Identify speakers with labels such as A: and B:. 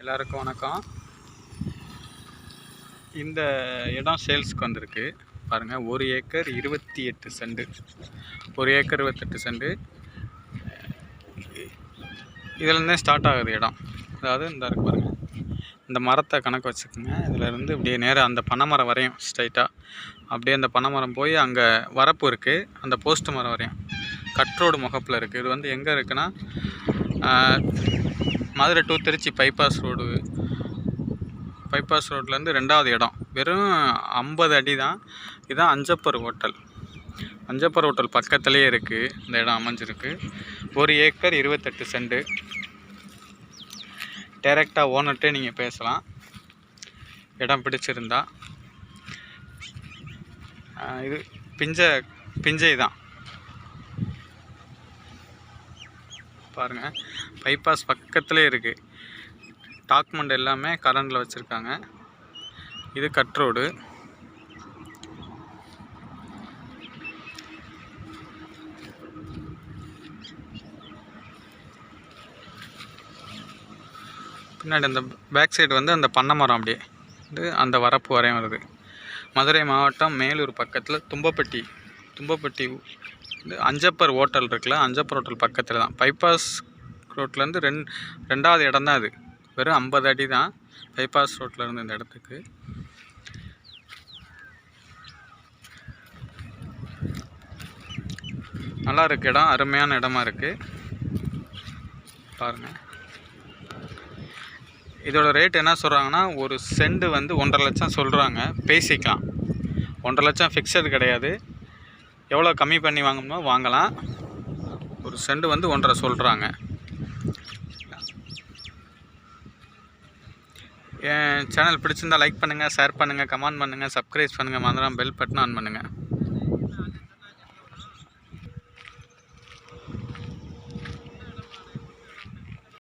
A: எல்லாருக்கும் வணக்கம். இந்த இடம் சேல்ஸ்க்கு வந்திருக்கு. பாருங்கள் ஒரு ஏக்கர் இருபத்தி எட்டு செண்டு. ஒரு ஏக்கர் இருபத்தெட்டு செண்டு. இதுலேருந்தே ஸ்டார்ட் ஆகுது இடம். அதாவது இந்த இருக்கு பாருங்கள் இந்த மரத்தை கணக்கு வச்சுக்கோங்க. இதிலேருந்து இப்படியே நேராக அந்த பனைமரம் வரையும் ஸ்ட்ரைட்டாக அப்படியே அந்த பனைமரம் போய் அங்கே வரப்பு இருக்குது அந்த போஸ்ட் மரம் வரையும். கட்ரோடு முகப்பில் இருக்குது இது வந்து எங்கே இருக்குன்னா Madurai to Tiruchi bypass road bypass ரோட்லேருந்து ரெண்டாவது இடம். வெறும் ஐம்பது அடி தான். இதுதான் அஞ்சப்பர் ஹோட்டல் அஞ்சப்பர் ஹோட்டல் பக்கத்துலேயே இருக்குது இந்த இடம் அமைஞ்சிருக்கு. ஒரு ஏக்கர் இருபத்தெட்டு செண்டு டைரெக்டாக ஓனர்கிட்டே நீங்கள் பேசலாம். இடம் பிடிச்சிருந்தா. இது பிஞ்ச பிஞ்சை தான். பாருங்கள் பைபாஸ் பக்கத்துலேயே இருக்குது டாக்குமெண்ட் எல்லாமே கரண்டில் வச்சுருக்காங்க. இது கட் ரோடு பின்னாடி அந்த பேக் சைடு வந்து அந்த பண்ணை மரம் அப்படியே. வந்து அந்த வரப்பு வரையும் வருது. மதுரை மாவட்டம் மேலூர் பக்கத்தில் தும்பப்பட்டி. தும்பப்பட்டி அஞ்சப்பர் ஹோட்டல் இருக்குல்ல அஞ்சப்பர் ஹோட்டல் பக்கத்தில் தான். பைபாஸ் ரோட்லேருந்து ரெண் ரெண்டாவது இடம் தான் அது. வெறும் ஐம்பது அடி தான் பைபாஸ் ரோட்டில் இருந்து இந்த இடத்துக்கு. நல்லா இருக்கு இடம் அருமையான இடமா இருக்குது பாருங்கள் இதோட ரேட் என்ன சொல்கிறாங்கன்னா ஒரு செண்டு வந்து ஒன்றரை லட்சம் சொல்கிறாங்க பேசிக்கலாம். ஒன்றரை லட்சம் ஃபிக்ஸடு கிடையாது. எவ்வளோ கம்மி பண்ணி வாங்கணுமோ வாங்கலாம். ஒரு செண்டு வந்து ஒன்றரை சொல்கிறாங்க என் சேனல் பிடிச்சிருந்தா லைக் பண்ணுங்கள் ஷேர் பண்ணுங்கள் கமெண்ட் பண்ணுங்கள் சப்ஸ்கிரைப் பண்ணுங்கள் மறந்துடாம பெல் பட்டன் ஆன் பண்ணுங்கள்